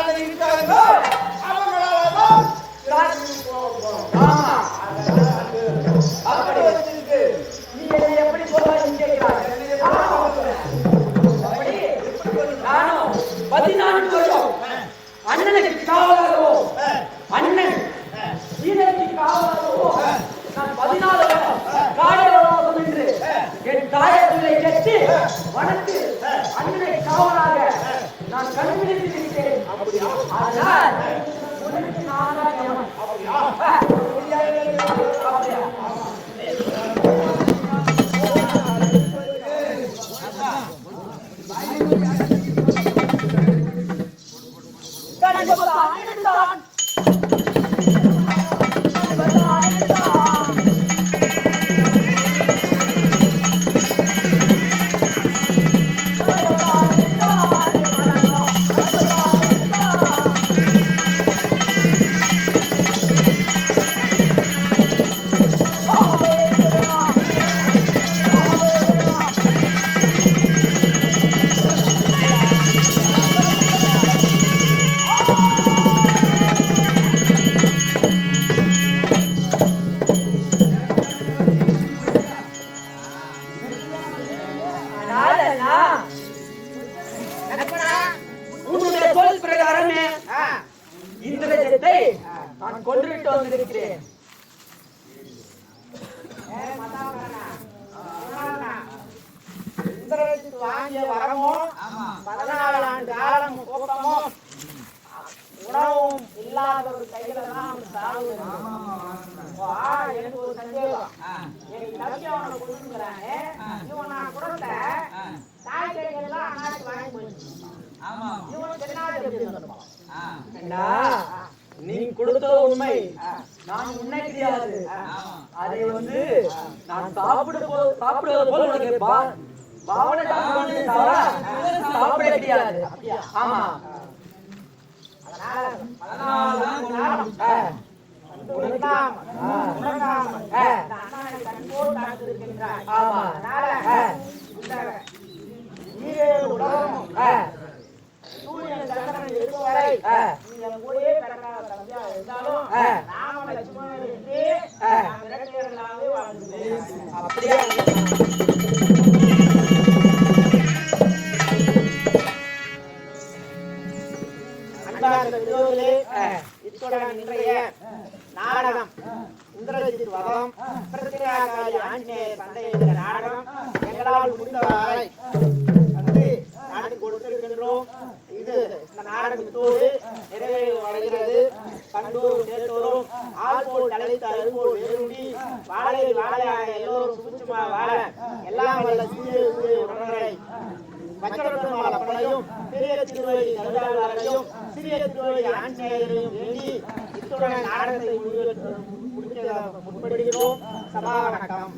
மாட்டேன் இருக்காருங்களோ அவங்களால தான் அப்படி வச்சிருக்கு நீ நானும் பதினான்கு வருஷம் அண்ணனுக்கு காவலாகவோ அண்ணன் சீனனுக்கு காவலாகவோ நான் பதினாலு வருஷம் என்று என் தாயத்திலே கட்டி வளர்த்து அண்ணனை காவலாக நான் கண்டுபிடித்திருக்கிறேன் ஆனால் உனக்கு நான் கொன்றுவிட்டு வந்திருக்கிறேன். வாங்கிய வரமும் பதினாலு ஆண்டு காலம் கோபமும் உணவும் இல்லாத ஒரு கையில தான் சாவு எனக்கு ஒரு சந்தேகம். என் தம்பி அவனை கொடுத்துக்கிறானே இவன் நான் கொடுத்த காய்கறிகள் எல்லாம் அண்ணாச்சி வாங்கி போயிடுச்சு. இவன் தென்னாடு எப்படி கொடுத்தது உண்மை. நான் உன்னை கிடையாது. அதை வந்து நான் சாப்பிட சாப்பிடுவது போல உனக்கு பா- பாவனை சாப்பிட கிடையாது. ஆமா. அதனால இத்துடன் இன்றைய நாடகம். இந்திரஜித் வதம் பிரத்யாகாரி ஆஞ்சநேயர் சண்டை என்கிற நாடகம். எங்களால் முடிந்தவரை வந்து கொடுத்திருக்கின்றோம். இது இந்த நாடகத்தோடு நிறைவு அடைகிறது கண்டோரும் கேட்டோரும் ஆள் போல் தலைத்து அருகோல் வேறுண்டி வாழை வாழையாக எல்லோரும் வாழ எல்லாம் வல்ல சூரிய பெரிய சிறிய திருவள்ளி ஆஞ்சநேயரையும் வேண்டி இத்துடன் நாடகத்தை முடிக்க முற்படுகிறோம். சபா வணக்கம்.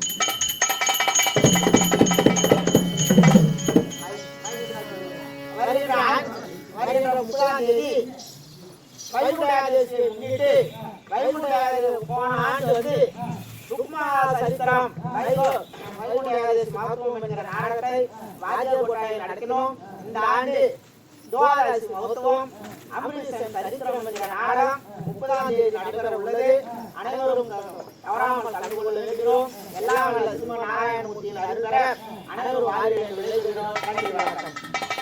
வருகிற வருகிற முப்பதாம் தேதி முன்னிட்டு போன ஆண்டு வந்து சுக்மா சரித்திரம் வைகு- மகத்துவம் என்கிற நாடகத்தை ராஜகோட்டையில் நடத்தினோம். இந்த ஆண்டு துவாதசி மகத்துவம் அமிர்தசன் சரித்திரம் என்கிற நாடகம் முப்பதாம் தேதி நடைபெற உள்ளது அனைவரும் தவறாமல் கலந்து கொள்ள வேண்டுகிறோம் எல்லாம் வல்ல சிம்ம நாராயணமூர்த்தியில் அருகிற அனைவரும் ஆயுள் விளைவிக்கிறோம். நன்றி வணக்கம்.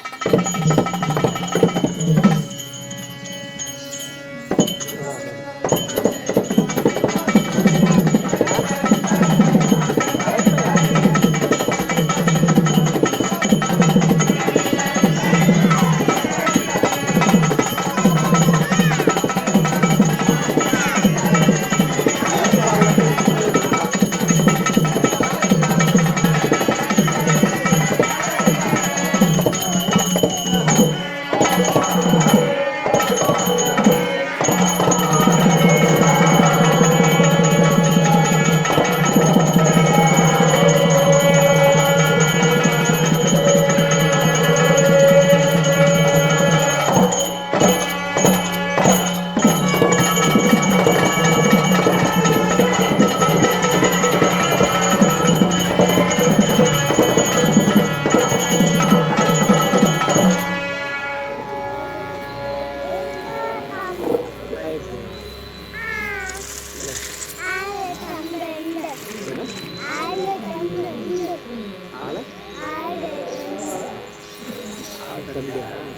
También.